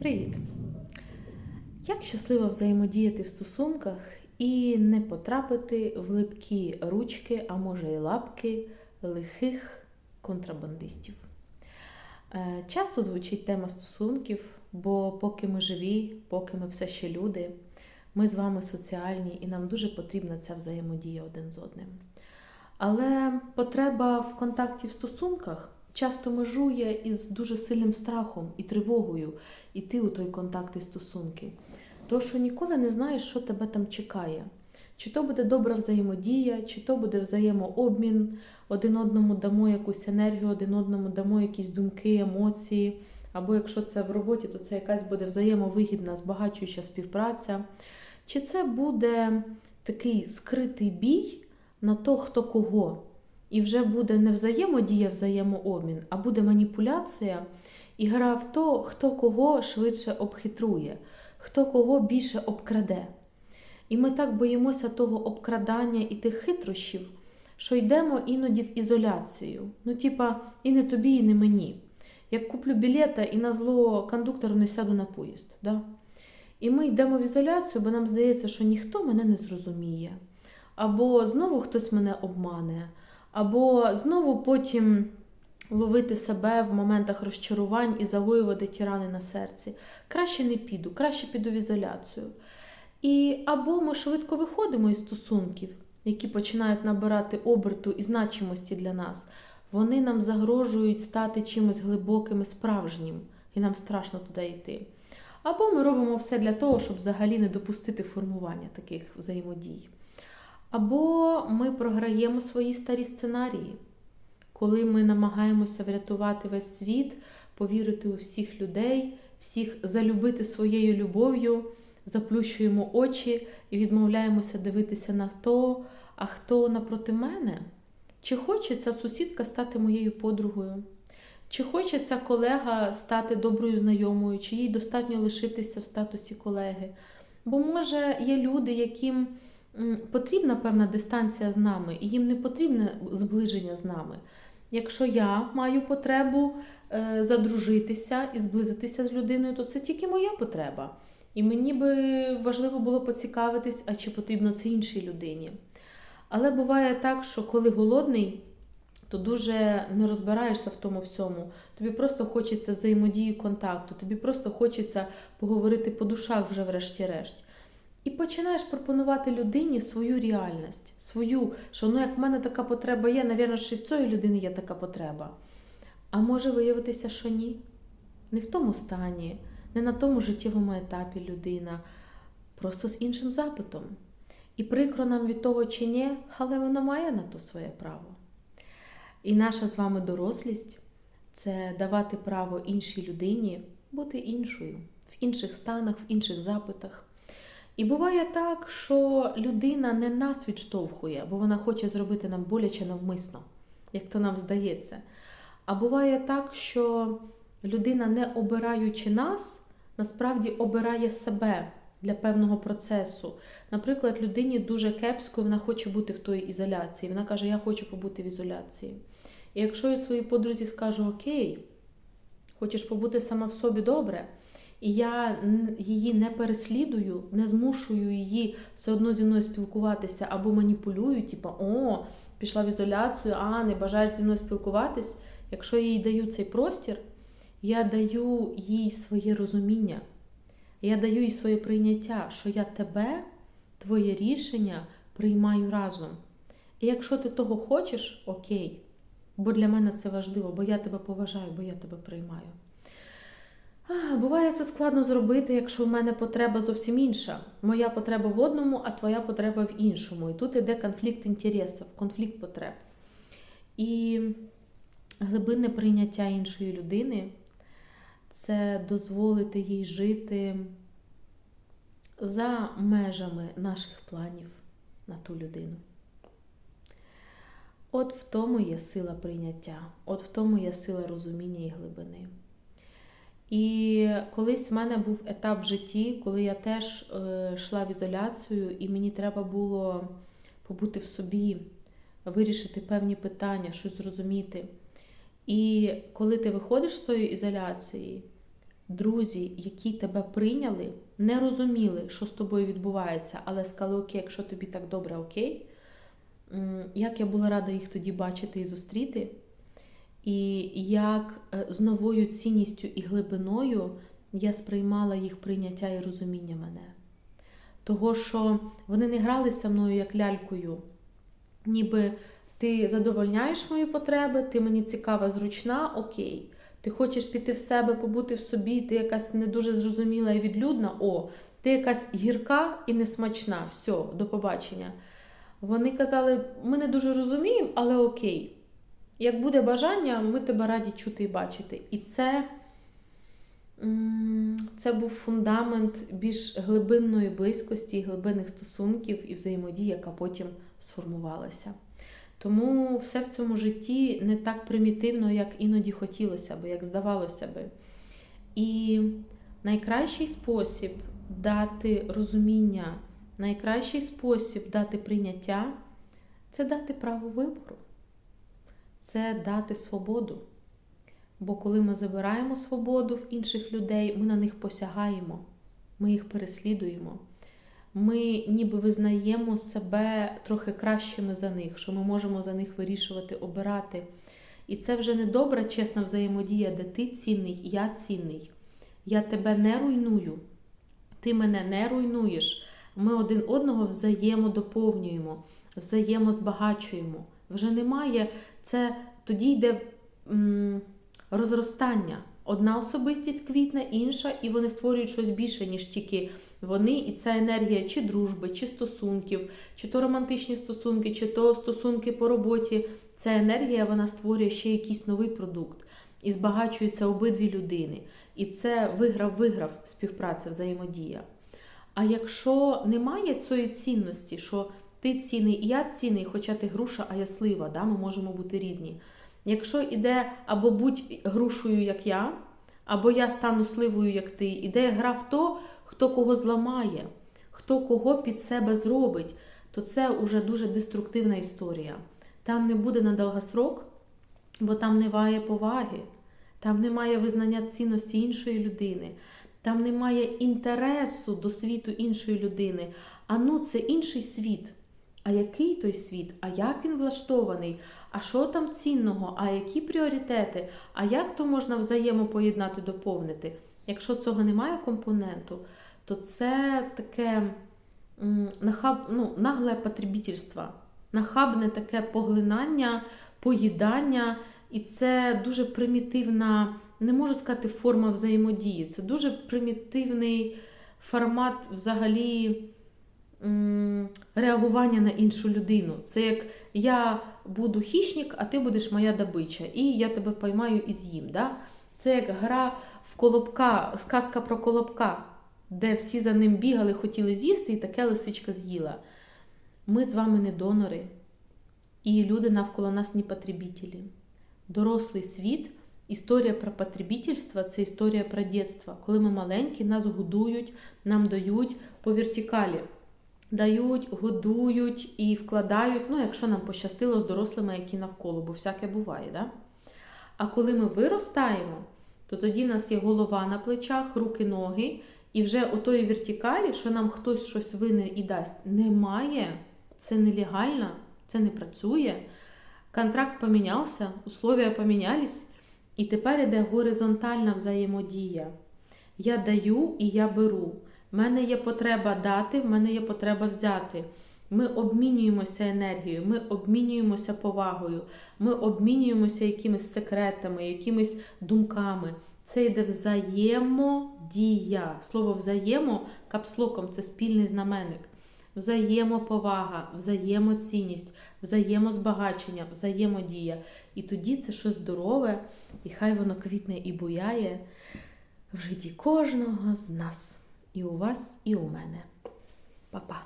Привіт! Як щасливо взаємодіяти в стосунках і не потрапити в липкі ручки, а може й лапки лихих контрабандистів? Е, Часто звучить тема стосунків, бо поки ми живі, поки ми все ще люди, ми з вами соціальні і нам дуже потрібна ця взаємодія один з одним. Але потреба в контакті в стосунках часто межує із дуже сильним страхом і тривогою йти у той контакт і стосунки. Тому що ніколи не знаєш, що тебе там чекає. Чи то буде добра взаємодія, чи то буде взаємообмін, один одному дамо якусь енергію, один одному дамо якісь думки, емоції. Або якщо це в роботі, то це якась буде взаємовигідна, збагачуюча співпраця. Чи це буде такий скритий бій на то, хто кого? І вже буде не взаємодія, взаємообмін, а буде маніпуляція і гра в то, хто кого швидше обхитрує, хто кого більше обкраде. І ми так боїмося того обкрадання і тих хитрощів, що йдемо іноді в ізоляцію. Ну, типа, і не тобі, і не мені. Як куплю білета і на зло кондуктору не сяду на поїзд. Да? І ми йдемо в ізоляцію, бо нам здається, що ніхто мене не зрозуміє. Або знову хтось мене обмане, або знову потім ловити себе в моментах розчарувань і загоювати ті рани на серці. Краще не піду, краще піду в ізоляцію. І або ми швидко виходимо із стосунків, які починають набирати оберту і значимості для нас. Вони нам загрожують стати чимось глибоким і справжнім, і нам страшно туди йти. Або ми робимо все для того, щоб взагалі не допустити формування таких взаємодій. Або ми програємо свої старі сценарії, коли ми намагаємося врятувати весь світ, повірити у всіх людей, всіх залюбити своєю любов'ю, заплющуємо очі і відмовляємося дивитися на то, а хто напроти мене. Чи хоче ця сусідка стати моєю подругою? Чи хоче ця колега стати доброю знайомою, чи їй достатньо лишитися в статусі колеги? Бо, може, є люди, яким потрібна певна дистанція з нами, і їм не потрібне зближення з нами. Якщо я маю потребу е, задружитися і зблизитися з людиною, то це тільки моя потреба. І мені би важливо було поцікавитись, а чи потрібно це іншій людині. Але буває так, що коли голодний, то дуже не розбираєшся в тому всьому. Тобі просто хочеться взаємодії контакту, тобі просто хочеться поговорити по душах вже врешті-решт. І починаєш пропонувати людині свою реальність, свою, що ну як в мене така потреба є, навірно, що і в цієї людини є така потреба. А може виявитися, що ні. Не в тому стані, не на тому життєвому етапі людина, просто з іншим запитом. І прикро нам від того чи ні, але вона має на то своє право. І наша з вами дорослість це давати право іншій людині бути іншою, в інших станах, в інших запитах. І буває так, що людина не нас відштовхує, бо вона хоче зробити нам боляче навмисно, як то нам здається. А буває так, що людина, не обираючи нас, насправді обирає себе для певного процесу. Наприклад, людині дуже кепсько, вона хоче бути в той ізоляції. Вона каже, я хочу побути в ізоляції. І якщо я своїй подрузі скажу Окей, хочеш побути сама в собі добре, і я її не переслідую, не змушую її все одно зі мною спілкуватися або маніпулюю, типу, о, пішла в ізоляцію, а не бажаєш зі мною спілкуватись. Якщо я їй даю цей простір, я даю їй своє розуміння, я даю їй своє прийняття, що я тебе, твоє рішення приймаю разом. І якщо ти того хочеш, окей. Бо для мене це важливо, бо я тебе поважаю, бо я тебе приймаю. Буває це складно зробити, якщо в мене потреба зовсім інша. Моя потреба в одному, а твоя потреба в іншому. І тут іде конфлікт інтересів, конфлікт потреб. І глибинне прийняття іншої людини це дозволити їй жити за межами наших планів на ту людину. От в тому є сила прийняття, от в тому є сила розуміння і глибини. І колись в мене був етап в житті, коли я теж е, йшла в ізоляцію, і мені треба було побути в собі, вирішити певні питання, щось зрозуміти. І коли ти виходиш з тої ізоляції, друзі, які тебе прийняли, не розуміли, що з тобою відбувається, але сказали, окей, якщо тобі так добре, окей. Як я була рада їх тоді бачити і зустріти, і як е, з новою цінністю і глибиною я сприймала їх прийняття і розуміння мене. Того, що вони не гралися мною як лялькою, ніби ти задовольняєш мої потреби, ти мені цікава, зручна, окей. Ти хочеш піти в себе, побути в собі, ти якась не дуже зрозуміла і відлюдна, о, ти якась гірка і несмачна, все, до побачення. Вони казали, ми не дуже розуміємо, але окей. Як буде бажання, ми тебе раді чути і бачити. І це, це був фундамент більш глибинної близькості, глибинних стосунків і взаємодії, яка потім сформувалася. Тому все в цьому житті не так примітивно, як іноді хотілося би, як здавалося би. І найкращий спосіб дати розуміння, найкращий спосіб дати прийняття це дати право вибору, це дати свободу. Бо коли ми забираємо свободу в інших людей, ми на них посягаємо, ми їх переслідуємо. Ми ніби визнаємо себе трохи кращими за них, що ми можемо за них вирішувати, обирати. І це вже не добра, чесна взаємодія, де ти цінний, я цінний. Я тебе не руйную, ти мене не руйнуєш. Ми один одного взаємодоповнюємо, взаємозбагачуємо. Вже немає це тоді йде м, розростання. Одна особистість квітне, інша, і вони створюють щось більше, ніж тільки вони, і ця енергія чи дружби, чи стосунків, чи то романтичні стосунки, чи то стосунки по роботі. Ця енергія вона створює ще якийсь новий продукт і збагачуються обидві людини. І це виграв-виграв співпраця, взаємодія. А якщо немає цієї цінності, що ти цінний і я цінний, хоча ти груша, а я слива, да? ми можемо бути різні. Якщо іде або будь грушою, як я, або я стану сливою, як ти, іде гра в то, хто кого зламає, хто кого під себе зробить, то це вже дуже деструктивна історія. Там не буде на довгосрок, бо там немає поваги, там немає визнання цінності іншої людини, там немає інтересу до світу іншої людини. А ну, це інший світ. А який той світ? А як він влаштований? А що там цінного? А які пріоритети? А як то можна взаємопоєднати, доповнити? Якщо цього немає компоненту, то це таке нахаб, ну, нагле потребітельство, нахабне таке поглинання, поїдання, і це дуже примітивна, не можу сказати, форма взаємодії. Це дуже примітивний формат взагалі реагування на іншу людину. Це як я буду хищник, а ти будеш моя добича, і я тебе поймаю і з'їм. Да? Це як гра в колобка, сказка про колобка, де всі за ним бігали, хотіли з'їсти, і таке лисичка з'їла. Ми з вами не донори, і люди навколо нас не потребітелі. Дорослий світ, історія про потребітельство це історія про дитинство. Коли ми маленькі, нас годують, нам дають по вертикалі. Дають, годують і вкладають, ну, якщо нам пощастило з дорослими, які навколо, бо всяке буває. Да? А коли ми виростаємо, то тоді в нас є голова на плечах, руки, ноги, і вже отої вертикалі, що нам хтось щось винен і дасть, немає. Це нелегально, це не працює. Контракт помінявся, условия помінялись, і тепер іде горизонтальна взаємодія. Я даю і я беру. В мене є потреба дати, в мене є потреба взяти. Ми обмінюємося енергією, ми обмінюємося повагою, ми обмінюємося якимись секретами, якимись думками. Це йде взаємодія. Слово взаємо капслоком це спільний знаменник. Взаємоповага, взаємоцінність, взаємозбагачення, взаємодія. І тоді це щось здорове, і хай воно квітне і буяє в житті кожного з нас. І у вас, і у мене. Па-па!